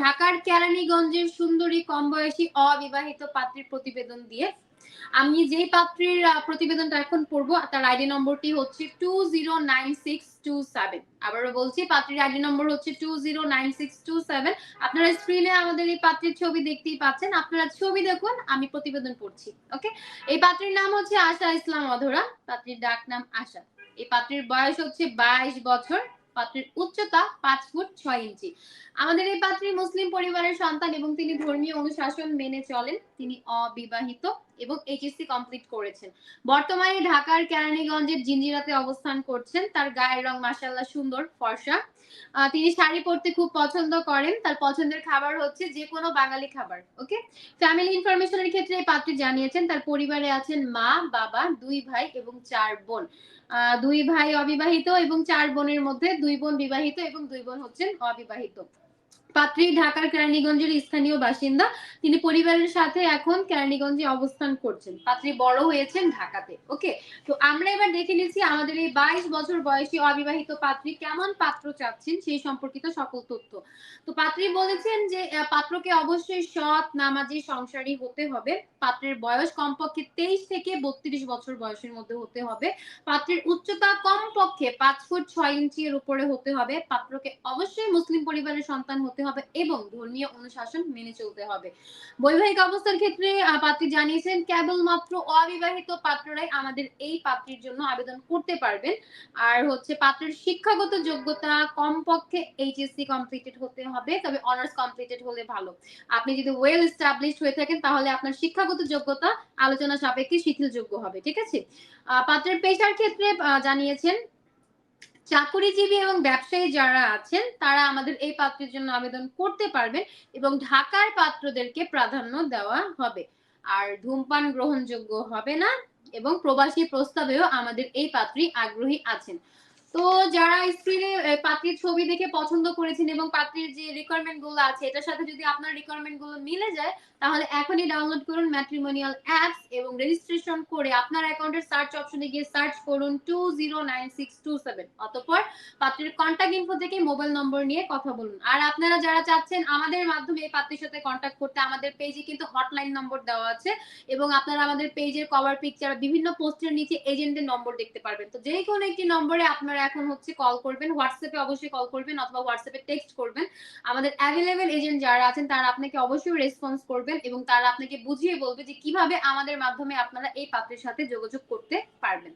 ঢাকার কেরানীগঞ্জের সুন্দরী কম বয়সী অবিবাহিত পাত্রীর প্রতিবেদন দিয়ে আমি যেই পাত্রীর প্রতিবেদনটা এখন পড়ব তার আইডি নম্বরটি হচ্ছে two zero nine six two seven আবারও বলছি, পাত্রীর আইডি নম্বর হচ্ছে two zero nine six two seven আপনারা স্ক্রিনে আমাদের এই পাত্রীর ছবি দেখতেই পাচ্ছেন। আপনারা ছবি দেখুন, আমি প্রতিবেদন পড়ছি ওকে এই পাত্রীর নাম হচ্ছে আশা ইসলাম অধরা, পাত্রীর ডাক নাম আশা। এই পাত্রীর বয়স হচ্ছে বাইশ বছর। পাত্রীর উচ্চতা পাঁচ ফুট ছয় ইঞ্চি। আমাদের এই পাত্রী মুসলিম পরিবারের সন্তান এবং তিনি ধর্মীয় অনুশাসন মেনে চলেন। তিনি অবিবাহিত। এবং এইচএসসি কমপ্লিট করেছেন। বর্তমানে ঢাকার কেরানীগঞ্জের জিঞ্জিরাতে অবস্থান করছেন। তার গায়ের রং মাসাল্লাহ সুন্দর, ফর্সা। তিনি শাড়ি পরতে খুব পছন্দ করেন। তার পছন্দের খাবার হচ্ছে যে কোনো বাঙালি খাবার, ওকে? ফ্যামিলি ইনফরমেশনের ক্ষেত্রে এই পাত্রী জানিয়েছেন, তার পরিবারে আছেন মা, বাবা, দুই ভাই এবং চার বোন। দুই ভাই অবিবাহিত এবং চার বোনের মধ্যে দুই বোন বিবাহিত এবং দুই বোন হচ্ছেন অবিবাহিত। পাত্রী ঢাকার কেরানীগঞ্জের স্থানীয় বাসিন্দা। তিনি পরিবারের সাথে এখন কেরানীগঞ্জে অবস্থান করছেন। পাত্রী বড় হয়েছেন ঢাকাতে। ওকে? তো আমরা এবার দেখে নিচ্ছি আমাদের এই বাইশ বছর বয়সী অবিবাহিত পাত্রী কেমন পাত্র চাচ্ছেন সেই সম্পর্কিত সকল তথ্য। তো পাত্রী বলেছেন যে পাত্রকে অবশ্যই সৎ নামাজি সংসারী হতে হবে। পাত্রের বয়স কমপক্ষে তেইশ থেকে বত্রিশ বছর বয়সের মধ্যে হতে হবে। পাত্রের উচ্চতা কমপক্ষে পাঁচ ফুট ছয় ইঞ্চি এর উপরে হতে হবে। পাত্রকে অবশ্যই মুসলিম পরিবারের সন্তান হতে হবে এবং ধর্মীয় অনুশাসন মেনে চলতে হবে। বৈবাহিক অবস্থার ক্ষেত্রে পাত্রী জানিয়েছেন কেবলমাত্র অবিবাহিত পাত্ররাই আমাদের এই পাত্রীর জন্য আবেদন করতে পারবেন। আর হচ্ছে, পাত্রের শিক্ষাগত যোগ্যতা কমপক্ষে এইচএসসি কমপ্লিটেড হতে হবে, তবে অনার্স কমপ্লিটেড হলে ভালো। আপনি যদি ওয়েল এস্টাবলিশড হয়ে থাকেন, তাহলে আপনার শিক্ষাগত যোগ্যতা আলোচনা সাপেক্ষে শিথিলযোগ্য হবে, ঠিক আছে? পাত্রের পেশার ক্ষেত্রে জানিয়েছেন চাকুরিজীবী এবং ব্যবসায়ী যারা আছেন, তারা আমাদের এই পাত্রের জন্য আবেদন করতে পারবেন এবং ঢাকার পাত্রদেরকে প্রাধান্য দেওয়া হবে। আর ধূমপান গ্রহণযোগ্য হবে না এবং প্রবাসী প্রস্তাবেও আমাদের এই পাত্রী আগ্রহী আছেন। তো যারা স্ক্রিনে পাত্রীর ছবি দেখে পছন্দ করেছেন এবং পাত্রীর যে রিকোয়ারমেন্টগুলো আছে, এটার সাথে যদি আপনার রিকোয়ারমেন্টগুলো মিলে যায়, তাহলে এখনই ডাউনলোড করুন ম্যাট্রিমোনিয়াল অ্যাপস এবং রেজিস্ট্রেশন করে আপনার অ্যাকাউন্টের সার্চ অপশনে গিয়ে সার্চ করুন two zero nine six two seven অতঃপর পাত্রের কন্ট্যাক্ট ইনফো থেকে মোবাইল নম্বর নিয়ে কথা বলুন। আর আপনারা যারা চাচ্ছেন আমাদের মাধ্যমে এই পাত্রের সাথে কন্ট্যাক্ট করতে, আমাদের পেজে কিন্তু হটলাইন নম্বর দেওয়া আছে এবং আপনারা আমাদের পেজের কভার পিকচার বিভিন্ন পোস্টের নিচে এজেন্টের নম্বর দেখতে পারবেন। তো যে কোনো একটি নম্বরে আপনারা এখন হচ্ছে কল করবেন হোয়াটসঅ্যাপে অবশ্যই কল করবেন অথবা হোয়াটসঅ্যাপে টেক্সট করবেন। আমাদের অ্যাভেলেবেল এজেন্ট যারা আছেন, তারা আপনাকে অবশ্যই রেসপন্স করবেন এবং তারা আপনাকে বুঝিয়ে বলবে যে কীভাবে আমাদের মাধ্যমে আপনারা এই পাত্রের সাথে যোগাযোগ করতে পারবেন।